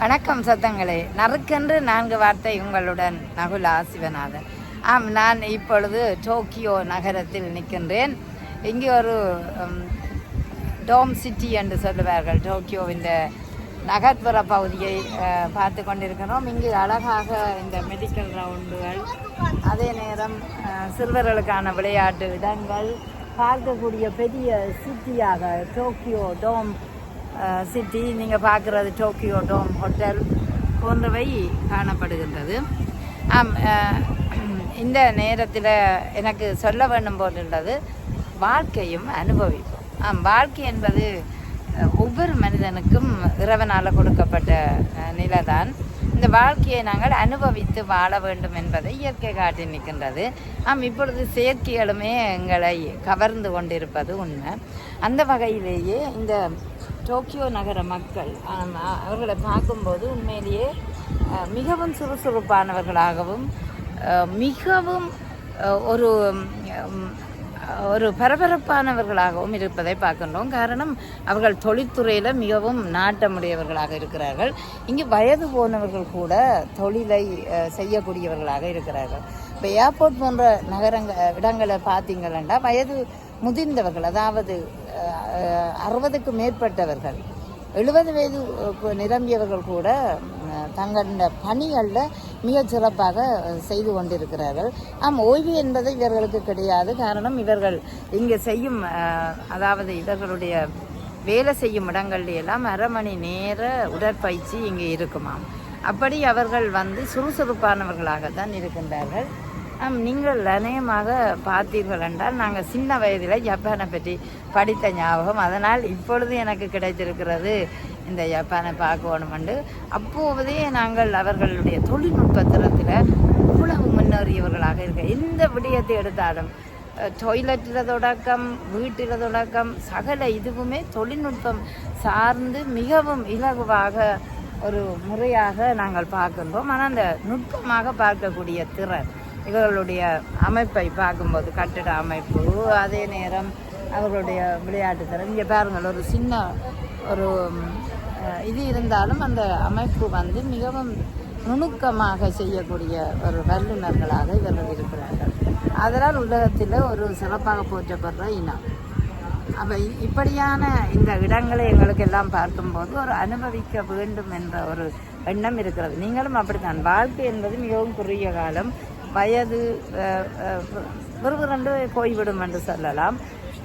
வணக்கம் சத்தங்களே நறுக்கென்று நான்கு வார்த்தை உங்களுடன் நகுலா சிவநாதன். ஆம் நான் இப்பொழுது டோக்கியோ நகரத்தில் நிற்கின்றேன். இங்கே ஒரு டோம் சிட்டி என்று சொல்லுவார்கள். டோக்கியோவின் நகர்ப்புற பகுதியை பார்த்து கொண்டிருக்கிறோம். இங்கு அழகாக இந்த மெடிக்கல் ரவுண்டுகள் அதே நேரம் சிறுவர்களுக்கான விளையாட்டு இடங்கள் பார்க்கக்கூடிய பெரிய சிட்டியாக டோக்கியோ டோம் சிட்டி நீங்கள் பார்க்குறது டோக்கியோ டோம் ஹோட்டல் போன்றவை காணப்படுகின்றது. ஆம் இந்த நேரத்தில் எனக்கு சொல்ல வேண்டும் போன்றது வாழ்க்கையும் அனுபவிப்போம். ஆம் வாழ்க்கை என்பது ஒவ்வொரு மனிதனுக்கும் இறைவனால் கொடுக்கப்பட்ட நிலை நிலைதான். இந்த வாழ்க்கையை நாங்கள் அனுபவித்து வாழ வேண்டும் என்பதை இயற்கை காட்டி நிற்கின்றது. ஆம் இப்பொழுது செயற்கைகளுமே எங்களை கவர்ந்து கொண்டிருப்பது உண்மை. அந்த வகையிலேயே இந்த டோக்கியோ நகர மக்கள் அவர்களை பார்க்கும்போது உண்மையிலேயே மிகவும் சுறுசுறுப்பானவர்களாகவும் மிகவும் ஒரு ஒரு பரபரப்பானவர்களாகவும் இருப்பதை பார்க்கின்றோம். காரணம் அவர்கள் தொழில்துறையில் மிகவும் நாட்டமுடையவர்களாக இருக்கிறார்கள். இங்கு வயது போனவர்கள் கூட தொழிலை செய்யக்கூடியவர்களாக இருக்கிறார்கள். இப்போ ஏர்போர்ட் போன்ற நகரங்க இடங்களை பார்த்தீங்கன்னா வயது முதிர்ந்தவர்கள் அதாவது அறுபதுக்கு மேற்பட்டவர்கள் எழுபது வயது நிரம்பியவர்கள் கூட அஹ், தங்கள பணிகளில் மிகச் சிறப்பாக செய்து கொண்டிருக்கிறார்கள். ஆம் ஓய்வு என்பது இவர்களுக்கு கிடையாது. காரணம் இவர்கள் இங்கே செய்யும் அதாவது இவர்களுடைய வேலை செய்யும் இடங்கள்ல எல்லாம் அரை மணி நேர உடற்பயிற்சி இங்கே இருக்குமாம். அப்படி அவர்கள் வந்து சுறுசுறுப்பானவர்களாக தான் இருக்கின்றார்கள். ஆம் நீங்கள் அநேகமாக பார்த்தீர்கள் என்றால் நாங்கள் சின்ன வயதில் ஜப்பானை பற்றி படித்த ஞாபகம். அதனால் இப்பொழுது எனக்கு கிடைத்திருக்கிறது இந்த ஜப்பானை பார்க்கணுமெண்டு. அப்போதே நாங்கள் அவர்களுடைய தொழில்நுட்பத்திரத்தில் இவ்வளவு முன்னேறியவர்களாக இருக்க எந்த விடயத்தை எடுத்தாலும் டொய்லெட்டில் தொடக்கம் வீட்டில் தொடக்கம் சகல இதுவுமே தொழில்நுட்பம் சார்ந்து மிகவும் இலகுவாக ஒரு முறையாக நாங்கள் பார்க்கின்றோம். ஆனால் அந்த நுட்பமாக பார்க்கக்கூடிய திறன் இவர்களுடைய அமைப்பை பார்க்கும்போது கட்டிட அமைப்பு அதே நேரம் அவர்களுடைய விளையாட்டு திறன். இங்கே பாருங்கள் ஒரு சின்ன ஒரு இது இருந்தாலும் அந்த அமைப்பு வந்து மிகவும் நுணுக்கமாக செய்யக்கூடிய ஒரு வல்லுநர்களாக இவர்கள் இருக்கிறார்கள். அதனால் உலகத்தில் ஒரு சிறப்பாக போற்றப்படுற இனம். அப்போ இப்படியான இந்த இடங்களை எங்களுக்கு எல்லாம் பார்க்கும்போது ஒரு அனுபவிக்க வேண்டும் என்ற ஒரு எண்ணம் இருக்கிறது. நீங்களும் அப்படித்தான். வாழ்க்கை என்பது மிகவும் குறுகிய காலம். வயது விறுவிறண்டு போய்விடும் என்று சொல்லலாம்.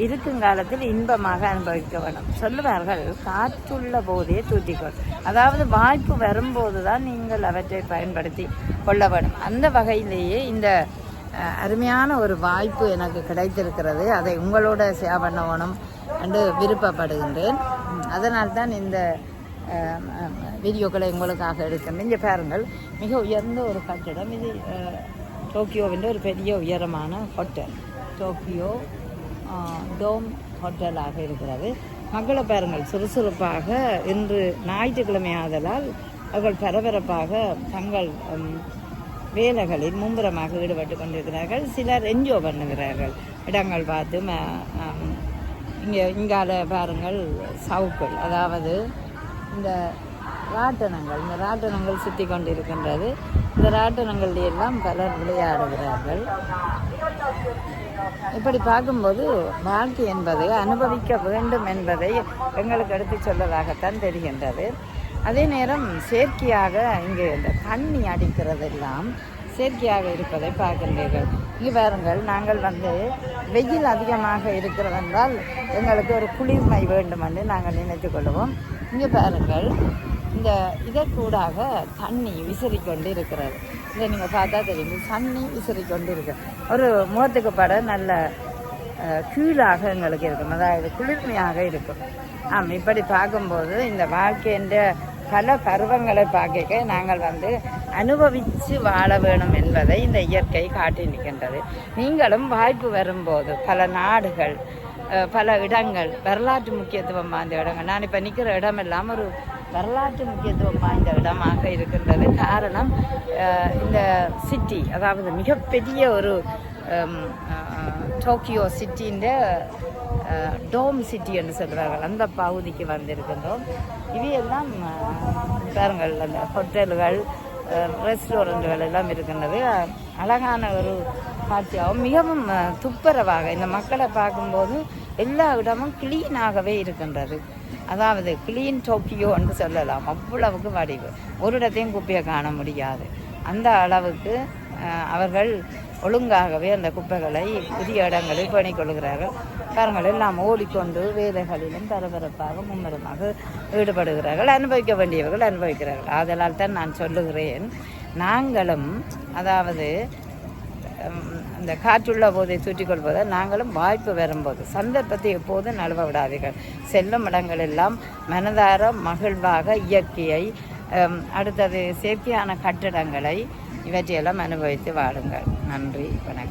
இருக்கும் காலத்தில் இன்பமாக அனுபவிக்க வேண்டும் சொல்லுவார்கள் காற்றுள்ள போதே தூற்றிக்கொள். அதாவது வாய்ப்பு வரும்போது தான் நீங்கள் அவற்றை பயன்படுத்தி கொள்ள வேண்டும் அந்த வகையிலேயே இந்த அருமையான ஒரு வாய்ப்பு எனக்கு கிடைத்திருக்கிறது. அதை உங்களோட ஷேர் பண்ண வேணும் என்று விருப்பப்படுகின்றேன். அதனால் தான் இந்த வீடியோக்களை உங்களுக்காக எடுக்கின்றேன். இங்கே பாருங்கள் மிக உயர்ந்த ஒரு கட்டிடம். இது டோக்கியோவின் ஒரு பெரிய உயரமான ஹோட்டல். டோக்கியோ டோம் ஹோட்டலாக இருக்கிறது. மக்களை பாருங்கள் சுறுசுறுப்பாக இன்று ஞாயிற்றுக்கிழமை ஆதலால் அவர்கள் பரபரப்பாக தங்கள் வேலைகளில் மும்முரமாக ஈடுபட்டு கொண்டிருக்கிறார்கள். சிலர் என்ஜாய் பண்ணுகிறார்கள். இடங்கள் பார்த்து ம- இங்கே இங்கால பாருங்கள் சவுக்கள். அதாவது இந்த ராட்டனங்கள் இந்த ராட்டனங்கள் சுற்றி கொண்டிருக்கின்றது. இந்த ராட்டனங்கள் எல்லாம் பலர் விளையாடுகிறார்கள். இப்படி பார்க்கும்போது வாழ்க்கை என்பது அனுபவிக்க வேண்டும் என்பதை எங்களுக்கு எடுத்துச் சொல்வதாகத்தான் தெரிகின்றது. அதே நேரம் செயற்கையாக இங்கே இந்த தண்ணி அடிக்கிறதெல்லாம் செயற்கையாக இருப்பதை பார்க்கின்றீர்கள். இங்கே பாருங்கள் நாங்கள் வந்து வெயில் அதிகமாக இருக்கிறதென்றால் எங்களுக்கு ஒரு குளிர்மை வேண்டும் என்று நாங்கள் நினைத்து கொள்வோம். இங்கே பாருங்கள் இந்த இதற்கூடாக தண்ணி விசிறிக்கொண்டு இருக்கிறது இதை நீங்கள் பார்த்தா தெரியும் தண்ணி தண்ணி விசிறிக்கொண்டு இருக்கு ஒரு முகத்துக்கு பட நல்ல கீழாக எங்களுக்கு இருக்கும். அதாவது குளிர்மையாக இருக்கும். ஆம் இப்படி பார்க்கும்போது இந்த வாழ்க்கைன்ற பல பருவங்களை பார்க்க நாங்கள் வந்து அனுபவித்து வாழ வேணும் என்பதை இந்த இயற்கை காட்டி நிற்கின்றது. நீங்களும் வாய்ப்பு வரும்போது பல நாடுகள் பல இடங்கள் வரலாற்று முக்கியத்துவம் வாய்ந்த இடங்கள். நான் இப்போ நிற்கிற இடமெல்லாம் ஒரு வரலாற்று முக்கியத்துவம் வாய்ந்த இடமாக இருக்கின்றது. காரணம் இந்த சிட்டி அதாவது மிகப்பெரிய ஒரு டோக்கியோ சிட்டின்ற டோம் சிட்டி என்று சொல்கிறார்கள் அந்த பகுதிக்கு வந்திருக்கின்றோம். இவையெல்லாம் பாருங்கள் அந்த ஹோட்டல்கள் ரெஸ்டாரண்ட்கள் எல்லாம் இருக்கின்றது. அழகான ஒரு காட்சியாகவும் மிகவும் துப்புரவாக இந்த மக்களை பார்க்கும்போது எல்லா இடமும் கிளீனாகவே இருக்கின்றது. அதாவது கிளீன் டோக்கியோ என்று சொல்லலாம். அவ்வளவுக்கு வடிவு. ஒரு இடத்தையும் குப்பையை காண முடியாது. அந்த அளவுக்கு அவர்கள் ஒழுங்காகவே அந்த குப்பைகளை புதிய இடங்களில் பணிக்கொள்கிறார்கள். பாருங்கள் எல்லாம் ஓடிக்கொண்டு வேலைகளிலும் பரபரப்பாக மும்முரமாக ஈடுபடுகிறார்கள். அனுபவிக்க வேண்டியவர்கள் அனுபவிக்கிறார்கள். ஆதலால் தான் நான் சொல்லுகிறேன் நாங்களும் அதாவது இந்த அந்த காற்றுள்ள போதை தூற்றிக்கொள்வதை நாங்களும் வாய்ப்பு வரும்போது சந்தர்ப்பத்தை எப்போதும் நழுவ விடாதீர்கள் செல்லும் இடங்கள் எல்லாம் மனதார மகிழ்வாக இயற்கையை அடுத்தது செயற்கையான கட்டிடங்களை இவற்றையெல்லாம் அனுபவித்து வாழுங்கள். நன்றி வணக்கம்.